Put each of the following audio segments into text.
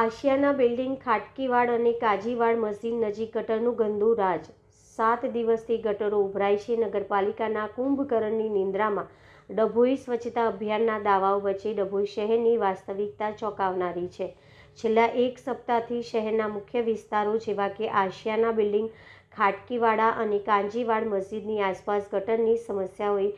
Ashiyana building Khatkiwad અને કાજીવાડ મસ્જિદ નજીક ગટરનું ગંદુ રાજ. સાત દિવસથી ગટરો ઉભરાય છે. નગરપાલિકાના કુંભકરણની નિંદ્રામાં ડભોઈ સ્વચ્છતા અભિયાનના દાવાઓ વચ્ચે ડભોઈ શહેરની વાસ્તવિકતા ચોંકાવનારી છે. છેલ્લા એક સપ્તાહથી શહેરના મુખ્ય વિસ્તારો જેવા કે આશિયાના બિલ્ડિંગ, ખાટકીવાડા અને કાંજીવાડ મસ્જિદની આસપાસ ગટરની સમસ્યાઓએ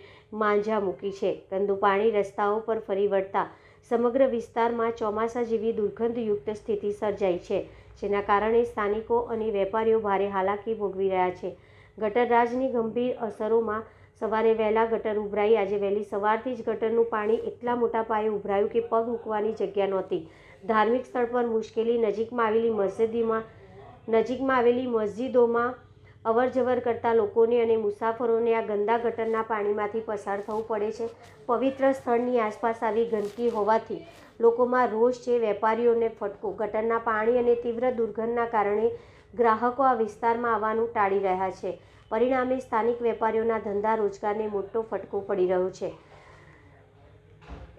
માંજા મૂકી છે. ગંદુ પાણી રસ્તાઓ પર ફરી વળતા સમગ્ર વિસ્તારમાં ચોમાસા જેવી દુર્ગંધયુક્ત સ્થિતિ સર્જાઈ છે, જેના કારણે સ્થાનિકો અને વેપારીઓ ભારે હાલાકી ભોગવી રહ્યા છે. ગટરરાજની ગંભીર અસરોમાં સવારે વહેલા ગટર ઉભરાઈ. આજે વહેલી સવારથી જ ગટરનું પાણી એટલા મોટા પાયે ઉભરાયું કે પગ મૂકવાની જગ્યા નહોતી. ધાર્મિક સ્થળ પર મુશ્કેલી. નજીકમાં આવેલી મસ્જિદીમાં નજીકમાં આવેલી મસ્જિદોમાં અવરજવર કરતા લોકોને અને મુસાફરોને આ ગંદા ગટરના પાણીમાંથી પસાર થવું પડે છે. પવિત્ર સ્થળની આસપાસ આવી ગંદકી હોવાથી લોકોમાં રોષ છે, વેપારીઓને ફટકો, ગટરના પાણી અને તીવ્ર દુર્ગંધના કારણે ગ્રાહકો આ વિસ્તારમાં આવવાનું ટાળી રહ્યા છે. પરિણામે સ્થાનિક વેપારીઓના ધંધા રોજગારને મોટો ફટકો પડી રહ્યો છે.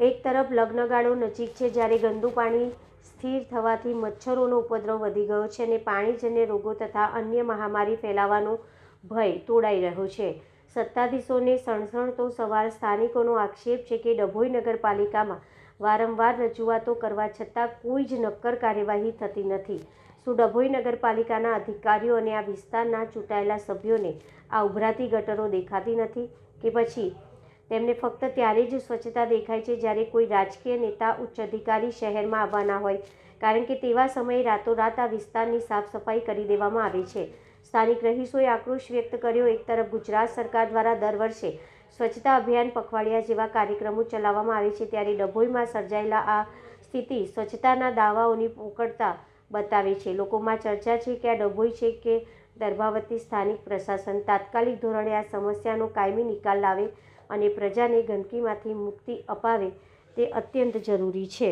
એક તરફ લગ્નગાળો નજીક છે જ્યારે ગંદુ પાણી સ્થિર થવાથી મચ્છરોનો ઉપદ્રવ વધી ગયો છે અને પાણીજન્ય રોગો તથા અન્ય મહામારી ફેલાવાનો ભય તોડાઈ રહ્યો છે. સત્તાધીશોને સણસણતો સવાર સ્થાનિકોનો આક્ષેપ છે કે ડભોઈ નગરપાલિકામાં વારંવાર રજૂઆતો કરવા છતાં કોઈ જ નક્કર કાર્યવાહી થતી નથી. શું ડભોઈ નગરપાલિકાના અધિકારીઓ અને આ વિસ્તારના ચૂંટાયેલા સભ્યોને આ ઉભરાતી ગટરો દેખાતી નથી કે પછી તેમને ફક્ત ત્યારે જ સ્વચ્છતા દેખાય છે જ્યારે કોઈ રાજકીય નેતા ઉચ્ચ અધિકારી શહેરમાં આવવાના હોય. કારણ કે તેવા સમયે રાતોરાત આ વિસ્તારની સાફ સફાઈ કરી દેવામાં આવે છે. સ્થાનિક રહીશોએ આક્રોશ વ્યક્ત કર્યો. એક તરફ ગુજરાત સરકાર દ્વારા દર વર્ષે સ્વચ્છતા અભિયાન પખવાડિયા જેવા કાર્યક્રમો ચલાવવામાં આવે છે ત્યારે ડભોઈમાં સર્જાયેલા આ સ્થિતિ સ્વચ્છતાના દાવાઓની પોકળતા બતાવે છે. લોકોમાં ચર્ચા છે કે આ ડભોઈ છે કે દર્ભાવતી સ્થાનિક પ્રશાસન. તાત્કાલિક ધોરણે આ સમસ્યાનો કાયમી નિકાલ લાવે અને પ્રજાને ગંદકીમાંથી મુક્તિ અપાવે તે અત્યંત જરૂરી છે.